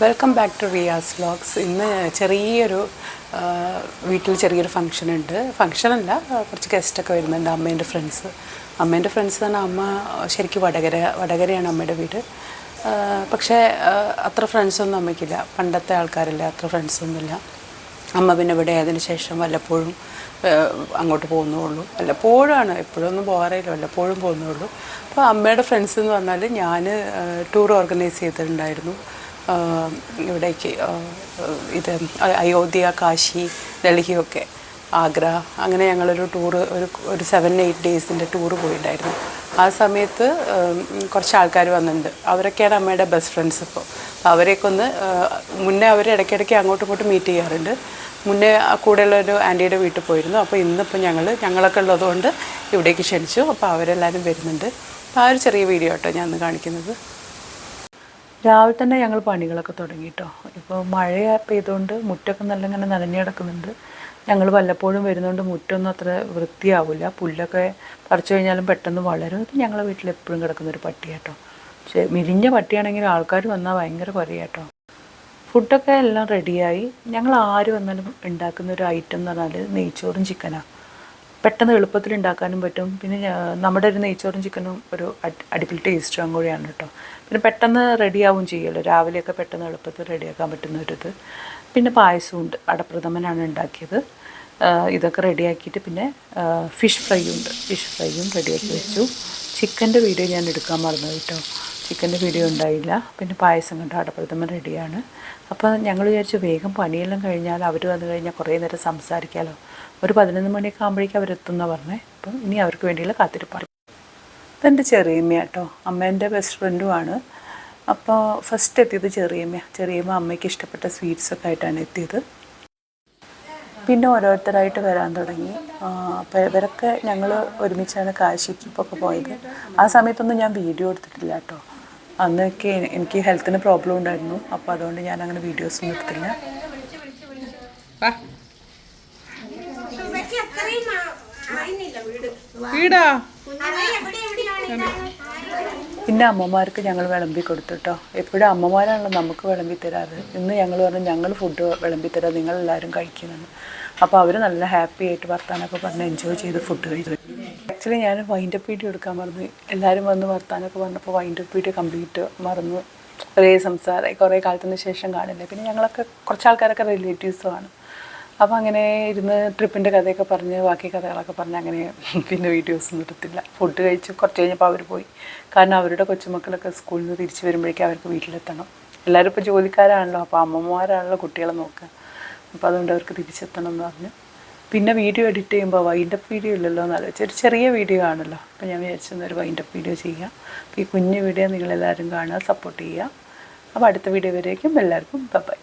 Welcome back to Riyas vlogs ഇന്ന് ചെറിയൊരു വീട്ടിൽ ചെറിയൊരു ഫംഗ്ഷൻ ഉണ്ട്. ഫംഗ്ഷനല്ല കുറച്ച് ഗസ്റ്റൊക്കെ വരുന്നുണ്ട് അമ്മേന്റെ ഫ്രണ്ട്സ് അമ്മേന്റെ ഫ്രണ്ട്സ് തന്നെ അമ്മ ശരിക്കും വടകര വടകരയാണ് അമ്മയുടെ വീട്. പക്ഷേ അത്ര ഫ്രണ്ട്സൊന്നും അമ്മയ്ക്കില്ല. പണ്ടത്തെ ആൾക്കാരില്ല അത്ര ഫ്രണ്ട്സൊന്നുമില്ല അമ്മ പിന്നെ ഇവിടെ ആയതിനു ശേഷം വല്ലപ്പോഴും അങ്ങോട്ട് പോകുന്നുള്ളൂ വല്ലപ്പോഴാണ് എപ്പോഴൊന്നും പോകാറില്ല വല്ലപ്പോഴും പോകുന്നുള്ളൂ അപ്പോൾ അമ്മയുടെ ഫ്രണ്ട്സ് എന്ന് പറഞ്ഞാൽ ഞാൻ ടൂർ ഓർഗനൈസ് ചെയ്തിട്ടുണ്ടായിരുന്നു. ഇവിടേക്ക് ഇത് അയോധ്യ കാശി ഡൽഹിയൊക്കെ ആഗ്ര അങ്ങനെ ഞങ്ങളൊരു ടൂറ് ഒരു ഒരു സെവൻ എയ്റ്റ് ഡേയ്സിന്റെ ടൂറ് പോയിട്ടുണ്ടായിരുന്നു ആ സമയത്ത് കുറച്ച് ആൾക്കാർ വന്നിട്ടുണ്ട് അവരൊക്കെയാണ് അമ്മയുടെ ബെസ്റ്റ് ഫ്രണ്ട്സ് ഇപ്പോൾ അപ്പോൾ അവരെയൊക്കെ ഒന്ന് മുന്നേ അവർ ഇടയ്ക്കിടയ്ക്ക് അങ്ങോട്ടും ഇങ്ങോട്ടും മീറ്റ് ചെയ്യാറുണ്ട്. മുന്നേ കൂടെയുള്ള ഒരു ആന്റിയുടെ വീട്ടിൽ പോയിരുന്നു. അപ്പോൾ ഇന്നിപ്പോൾ ഞങ്ങൾ ഞങ്ങളൊക്കെ ഉള്ളതുകൊണ്ട് ഇവിടേക്ക് ക്ഷണിച്ചു. അപ്പോൾ അവരെല്ലാവരും വരുന്നുണ്ട്. അപ്പോൾ ആ ഒരു ചെറിയ വീഡിയോ കേട്ടോ ഞാൻ കാണിക്കുന്നത്. രാവിലെ തന്നെ ഞങ്ങൾ പണികളൊക്കെ തുടങ്ങി കേട്ടോ ഇപ്പോൾ മഴ പെയ്തുകൊണ്ട് മുറ്റൊക്കെ നല്ല ഇങ്ങനെ നനഞ്ഞു കിടക്കുന്നുണ്ട്. ഞങ്ങൾ വല്ലപ്പോഴും വരുന്നതുകൊണ്ട് മുറ്റൊന്നും അത്ര വൃത്തിയാവില്ല പുല്ലൊക്കെ പറിച്ചു കഴിഞ്ഞാലും പെട്ടെന്ന് വളരും. ഇത് ഞങ്ങളെ വീട്ടിൽ എപ്പോഴും കിടക്കുന്ന ഒരു പട്ടി കേട്ടോ പക്ഷേ മിരിഞ്ഞ പട്ടിയാണെങ്കിൽ ആൾക്കാർ വന്നാൽ ഭയങ്കര കുറയാട്ടോ ഫുഡൊക്കെ എല്ലാം റെഡിയായി ഞങ്ങൾ ആര് വന്നാലും ഉണ്ടാക്കുന്ന ഒരു ഐറ്റം എന്ന് പറഞ്ഞാൽ നെയ്ച്ചോറും ചിക്കനാണ് പെട്ടെന്ന് എളുപ്പത്തിൽ ഉണ്ടാക്കാനും പറ്റും. പിന്നെ നമ്മുടെ ഒരു നെയ്ച്ചോറും ചിക്കനും ഒരു അടി- അടിപൊളി ടേസ്റ്റും കൂടിയാണ് കേട്ടോ പിന്നെ പെട്ടെന്ന് റെഡിയാവും ചെയ്യുമല്ലോ രാവിലെയൊക്കെ പെട്ടെന്ന് എളുപ്പത്തിൽ റെഡിയാക്കാൻ പറ്റുന്ന ഒരു ഇത് പിന്നെ പായസവും ഉണ്ട്. അടപ്രഥമനാണ് ഉണ്ടാക്കിയത്. ഇതൊക്കെ റെഡിയാക്കിയിട്ട് പിന്നെ ഫിഷ് ഫ്രൈ ഉണ്ട്. ഫിഷ് ഫ്രൈയും റെഡിയാക്കി വെച്ചു. ചിക്കന്റെ വീഡിയോ ഞാൻ എടുക്കാൻ മറന്നു കേട്ടോ ചിക്കന്റെ വീഡിയോ ഉണ്ടായില്ല. പിന്നെ പായസം കണ്ട്. അടപ്രഥമൻ റെഡിയാണ്. അപ്പോൾ ഞങ്ങൾ വിചാരിച്ചു വേഗം പണിയെല്ലാം കഴിഞ്ഞാൽ അവർ വന്നു കഴിഞ്ഞാൽ കുറേ നേരം സംസാരിക്കാമല്ലോ ഒരു പതിനൊന്ന് മണിയൊക്കെ ആകുമ്പോഴേക്കും അവരെത്തുന്ന പറഞ്ഞേ. അപ്പം ഇനി അവർക്ക് വേണ്ടിയുള്ള കാത്തിരിപ്പാണ്. ഇതെന്റെ ചെറിയമ്മ കേട്ടോ. അമ്മേന്റെ ബെസ്റ്റ് ഫ്രണ്ടുമാണ് അപ്പോൾ ഫസ്റ്റ് എത്തിയത് ചെറിയമ്മ ചെറിയമ്മ അമ്മയ്ക്ക് ഇഷ്ടപ്പെട്ട സ്വീറ്റ്സൊക്കെ ആയിട്ടാണ് എത്തിയത്. പിന്നെ ഓരോരുത്തരായിട്ട് വരാൻ തുടങ്ങി. അപ്പോൾ ഇവരൊക്കെ ഞങ്ങൾ ഒരുമിച്ചാണ് കാശി ട്രിപ്പൊക്കെ പോയത്. ആ സമയത്തൊന്നും ഞാൻ വീഡിയോ എടുത്തിട്ടില്ല കേട്ടോ. അന്നൊക്കെ എനിക്ക് ഹെൽത്തിന് പ്രോബ്ലം ഉണ്ടായിരുന്നു. അപ്പോൾ അതുകൊണ്ട് ഞാൻ അങ്ങനെ വീഡിയോസ് ഒന്നും എടുത്തില്ല. വീടാ. പിന്നെ അമ്മമാർക്ക് ഞങ്ങൾ വിളമ്പി കൊടുത്തു കേട്ടോ എപ്പോഴും അമ്മമാരാണല്ലോ നമുക്ക് വിളമ്പി തരാറ്. ഇന്ന് ഞങ്ങൾ പറഞ്ഞു ഞങ്ങൾ ഫുഡ് വിളമ്പി തരാം. നിങ്ങളെല്ലാവരും കഴിക്കുന്നുണ്ട് അപ്പോൾ അവർ നല്ല ഹാപ്പി ആയിട്ട് വർത്താനൊക്കെ പറഞ്ഞ് എൻജോയ് ചെയ്ത് ഫുഡ് കഴിച്ചു. ആക്ച്വലി ഞാൻ വൈൻഡപ്പ് വീഡിയോ എടുക്കാൻ മറന്നു. എല്ലാവരും വന്ന് വർത്താനൊക്കെ പറഞ്ഞപ്പോൾ വൈൻഡപ്പ് വീഡിയോ കംപ്ലീറ്റ് മറന്നു. കുറേ സംസാരം കുറേ കാലത്തിന് ശേഷം കാണില്ല. പിന്നെ ഞങ്ങളൊക്കെ കുറച്ച് ആൾക്കാരൊക്കെ റിലേറ്റീവ്സുമാണ് അപ്പോൾ അങ്ങനെ ഇരുന്ന് ട്രിപ്പിന്റെ കഥയൊക്കെ പറഞ്ഞ് ബാക്കി കഥകളൊക്കെ പറഞ്ഞ് അങ്ങനെ പിന്നെ വീഡിയോസ് നിർത്തില്ല ഫുഡ് കഴിച്ച് കുറച്ച് കഴിഞ്ഞപ്പോൾ അവർ പോയി. കാരണം അവരുടെ കൊച്ചുമക്കളൊക്കെ സ്കൂളിൽ നിന്ന് തിരിച്ച് വരുമ്പോഴേക്കും അവർക്ക് വീട്ടിലെത്തണം. എല്ലാവരും ഇപ്പോൾ ജോലിക്കാരാണല്ലോ അപ്പോൾ അമ്മമാരാണല്ലോ കുട്ടികളെ നോക്കുക. അപ്പോൾ അതുകൊണ്ട് അവർക്ക് തിരിച്ചെത്തണം എന്ന് പറഞ്ഞു. പിന്നെ വീഡിയോ എഡിറ്റ് ചെയ്യുമ്പോൾ വൈൻഡപ്പ് വീഡിയോ ഇല്ലല്ലോ എന്ന് ആലോചിച്ച്. ഒരു ചെറിയ വീഡിയോ ആണല്ലോ. അപ്പോൾ ഞാൻ വിചാരിച്ചു ഒരു വൈൻഡപ്പ് വീഡിയോ ചെയ്യാം. അപ്പോൾ ഈ കുഞ്ഞു വീഡിയോ നിങ്ങളെല്ലാവരും കാണുക സപ്പോർട്ട് ചെയ്യുക. അപ്പോൾ അടുത്ത വീഡിയോ വരേക്കും എല്ലാവർക്കും ബൈ